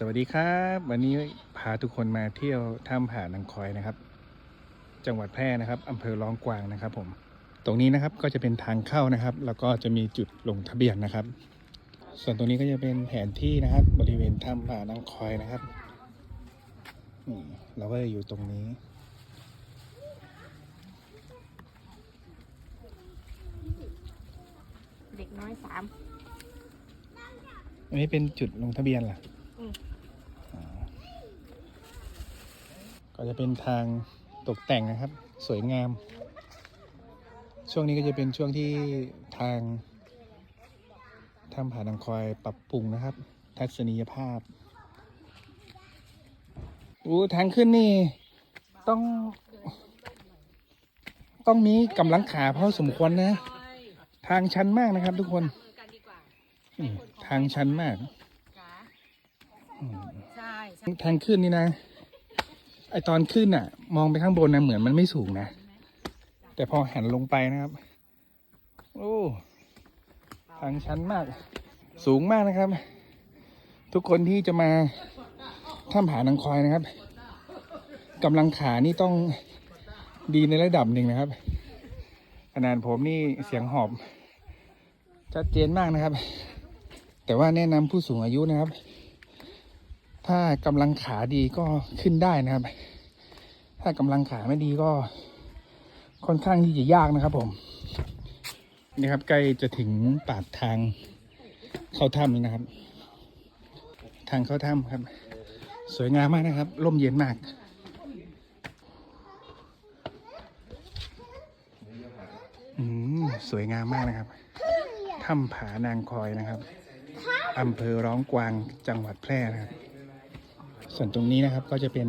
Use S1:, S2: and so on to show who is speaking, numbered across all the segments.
S1: สวัสดีครับ วันนี้พาทุกคนมาเที่ยวถ้ำผานังคอยนะครับ จังหวัดแพร่นะครับอำเภอร้องกวางนะครับ ผม ตรงนี้นะครับก็จะเป็นทางเข้านะครับ แล้วก็จะมีจุดลงทะเบียนนะครับ ส่วนตรงนี้ก็จะเป็นแผนที่นะครับ บริเวณถ้ำผานังคอยนะครับนี่เราก็จะอยู่ตรงนี้
S2: เด็กน้อยสาม
S1: อันนี้เป็นจุดลงทะเบียนเหรอ
S2: อืม
S1: อ๋อ ก็จะเป็นทางตกแต่งนะครับ สวยงาม ช่วงนี้ก็จะเป็นช่วงที่ทางถ้ำผานังคอยปรับปรุงนะครับ ทัศนียภาพอู้ทางขึ้นนี่ต้อง ต้องมีกำลังขาพอสมควรนะ ทางชันมากนะครับทุกคนอืมทางชันมากอืม
S2: ใช่ใช่
S1: ทางขึ้นนี่นะ ไอตอนขึ้นอะ มองไปข้างบนนะเหมือนมันไม่สูงนะ แต่พอหันลงไปนะครับ โอ้ทางชันมาก สูงมากนะครับ ทุกคนที่จะมาถ้ำผานังคอยนะครับกำลังขานี่ต้องดีในระดับหนึ่งนะครับขนาดผมนี่เสียงหอบ ชัดเจนมากนะครับ แต่ว่าแนะนำผู้สูงอายุนะครับ ถ้ากำลังขาดีก็ขึ้นได้นะครับ ถ้ากำลังขาไม่ดีก็ค่อนข้างที่จะยากนะครับผมนี่ครับใกล้จะถึงปากทางเข้าถ้ำแล้วนะครับ ทางเข้าถ้ำครับ สวยงามมากนะครับร่มเย็นมากอืมสวยงามมากนะครับถ้ำผานางคอยนะครับอำเภอร้องกวางจังหวัดแพร่นะครับ ส่วนตรงนี้นะครับก็จะเป็น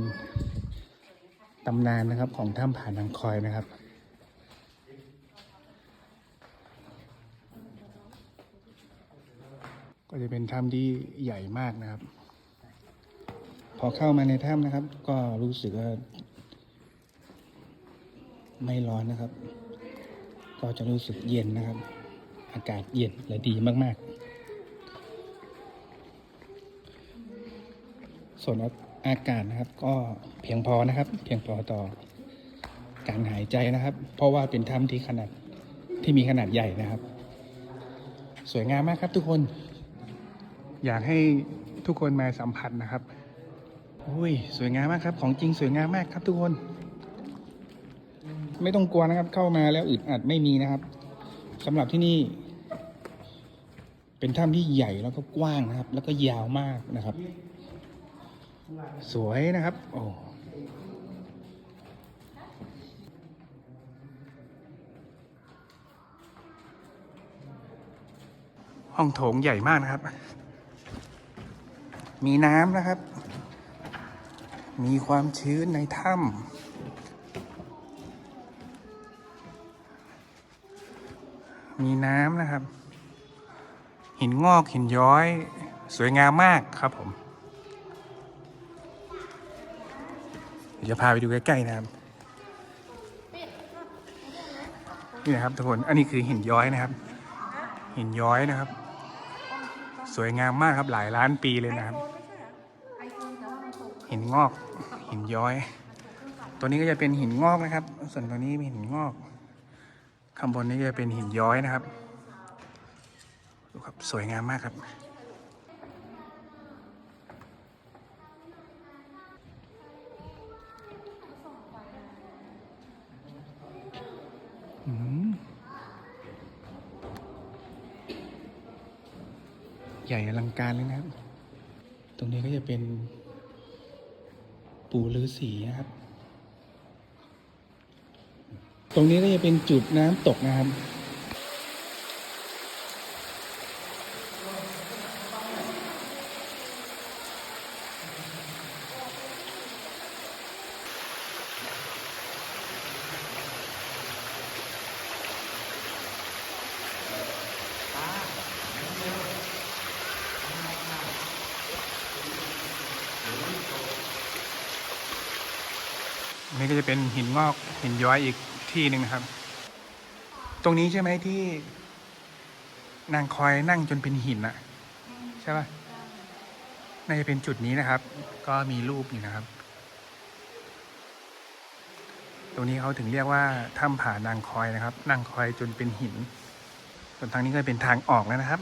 S1: ตำนานนะครับของถ้ำผานางคอยนะครับ ก็จะเป็นถ้ำที่ใหญ่มากนะครับ พอเข้ามาในถ้ำนะครับ ก็รู้สึกว่าไม่ร้อนนะครับ ก็จะรู้สึกเย็นนะครับ อากาศเย็นและดีมากๆ ส่วนอากาศนะครับ ก็เพียงพอนะครับ เพียงพอต่อการหายใจนะครับ เพราะว่าเป็นถ้ำที่ขนาดที่มีขนาดใหญ่นะครับ สวยงามมากครับทุกคน อยากให้ทุกคนมาสัมผัสนะครับอุ้ยสวยงามมากครับ ของจริงสวยงามมากครับทุกคน ไม่ต้องกลัวนะครับ เข้ามาแล้วอึดอัดไม่มีนะครับสำหรับที่นี่ เป็นถ้ำที่ใหญ่แล้วก็กว้างนะครับ แล้วก็ยาวมากนะครับ สวยนะครับ โอ้ห้องโถงใหญ่มากนะครับ มีน้ำนะครับ มีความชื้นในถ้ำมีน้ำนะครับ หินงอกหินย้อย สวยงามมากครับผม เดี๋ยวจะพาไปดูใกล้ๆนะครับนี่นะครับทุกคนอันนี้คือหินย้อยนะครับ หินย้อยนะครับ สวยงามมากครับหลายล้านปีเลยนะครับ หินงอก หินย้อย ตัวนี้ก็จะเป็นหินงอกนะครับ ส่วนตัวนี้เป็นหินงอกข้างบนนี้จะเป็นหินย้อยนะครับดูครับสวยงามมากครับ อืม ใหญ่อลังการเลยนะครับ ตรงนี้ก็จะเป็น ปู่ฤาษีนะครับ ตรงนี้ก็จะเป็นจุดน้ำตกนะครับ นี่ก็จะเป็นหินงอกหินย้อยอีกที่หนึ่งนะครับ ตรงนี้ใช่ไหมที่ นางคอยนั่งจนเป็นหินอะใช่ปะน่าจะเป็นจุดนี้นะครับ ก็มีรูปอยู่นะครับ ตรงนี้เขาถึงเรียกว่าถ้ำผานางคอยนะครับ นางคอยจนเป็นหิน ส่วนทางนี้ก็เป็นทางออกแล้วนะครับ